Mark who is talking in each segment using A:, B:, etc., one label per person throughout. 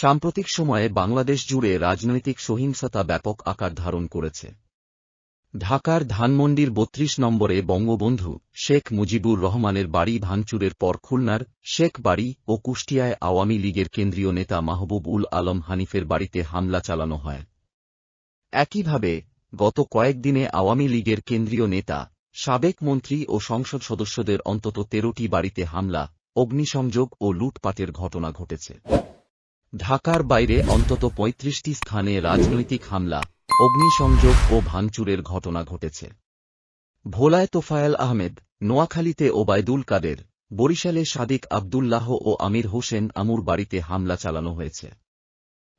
A: সাম্প্রতিক সময়ে বাংলাদেশ জুড়ে রাজনৈতিক সহিংসতা ব্যাপক আকার ধারণ করেছে। ঢাকার ধানমন্ডির বত্রিশ নম্বরে বঙ্গবন্ধু শেখ মুজিবুর রহমানের বাড়ি ভাঙচুরের পর খুলনার শেখ বাড়ি ও কুষ্টিয়ায় আওয়ামী লীগের কেন্দ্রীয় নেতা মাহবুব উল আলম হানিফের বাড়িতে হামলা চালানো হয়। একইভাবে, গত কয়েকদিনে আওয়ামী লীগের কেন্দ্রীয় নেতা, সাবেক মন্ত্রী ও সংসদ সদস্যদের অন্তত তেরোটি বাড়িতে হামলা, অগ্নিসংযোগ ও লুটপাটের ঘটনা ঘটেছে। ঢাকার বাইরে অন্তত পঁয়ত্রিশটি স্থানে রাজনৈতিক হামলা, অগ্নিসংযোগ ও ভাঙচুরের ঘটনা ঘটেছে। ভোলায় তোফায়েল আহমেদ, নোয়াখালীতে ওবায়দুল কাদের, বরিশালে সাদিক আবদুল্লাহ ও আমির হোসেন আমুর বাড়িতে হামলা চালানো হয়েছে।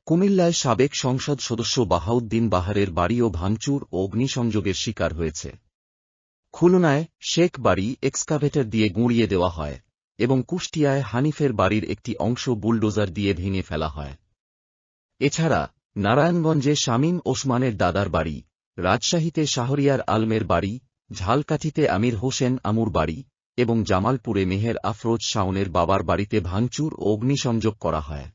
A: কুমিল্লায় সাবেক সংসদ সদস্য বাহাউদ্দিন বাহারের বাড়িও ভাঙচুর ও অগ্নিসংযোগের শিকার হয়েছে। খুলনায় শেখ বাড়ি এক্সকাভেটর দিয়ে গুঁড়িয়ে দেওয়া হয়। এবং কুষ্টিয়ায় হানিফের বাড়ির একটি অংশ বুলডোজার দিয়ে ভেঙে ফেলা হয়। এছাড়া, নারায়ণগঞ্জে শামীম ওসমানের দাদার বাড়ি, রাজশাহীতে শাহরিয়ার আলমের বাড়ি, ঝালকাঠিতে আমির হোসেন আমুর বাড়ি এবং জামালপুরে মেহের আফরোজ শাওনের বাবার বাড়িতে ভাঙচুর অগ্নিসংযোগ করা হয়।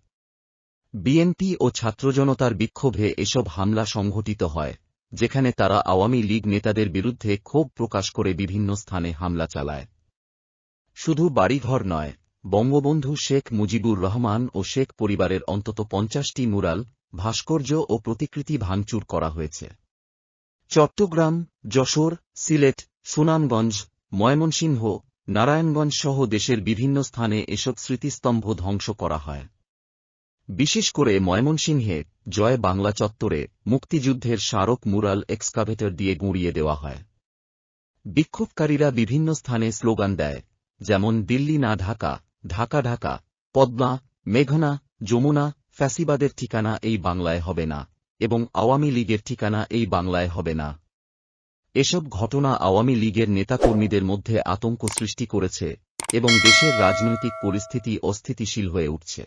A: বিএনপি ও ছাত্রজনতার বিক্ষোভে এসব হামলা সংঘটিত হয়, যেখানে তারা আওয়ামী লীগ নেতাদের বিরুদ্ধে ক্ষোভ প্রকাশ করে বিভিন্ন স্থানে হামলা চালায়। শুধু বাড়িঘর নয়, বঙ্গবন্ধু শেখ মুজিবুর রহমান ও শেখ পরিবারের অন্তত পঞ্চাশটি মুরাল, ভাস্কর্য ও প্রতিকৃতি ভাঙচুর করা হয়েছে। চট্টগ্রাম, যশোর, সিলেট, সুনামগঞ্জ, ময়মনসিংহ, নারায়ণগঞ্জ সহ দেশের বিভিন্ন স্থানে এসব স্মৃতিস্তম্ভ ধ্বংস করা হয়। বিশেষ করে ময়মনসিংহে, জয় বাংলা চত্বরে মুক্তিযুদ্ধের স্মারক মুরাল এক্সকাভেটর দিয়ে গুঁড়িয়ে দেওয়া হয়। বিক্ষোভকারীরা বিভিন্ন স্থানে স্লোগান দেয় যেমন দিল্লি না ঢাকা ঢাকা ঢাকা, পদ্মা, মেঘনা, যমুনা, ফ্যাসিবাদের ঠিকানা এই বাংলায় হবে না, এবং আওয়ামী লীগের ঠিকানা এই বাংলায় হবে না। এসব ঘটনা আওয়ামী লীগের নেতাকর্মীদের মধ্যে আতঙ্ক সৃষ্টি করেছে, এবং দেশের রাজনৈতিক পরিস্থিতি অস্থিতিশীল হয়ে উঠছে।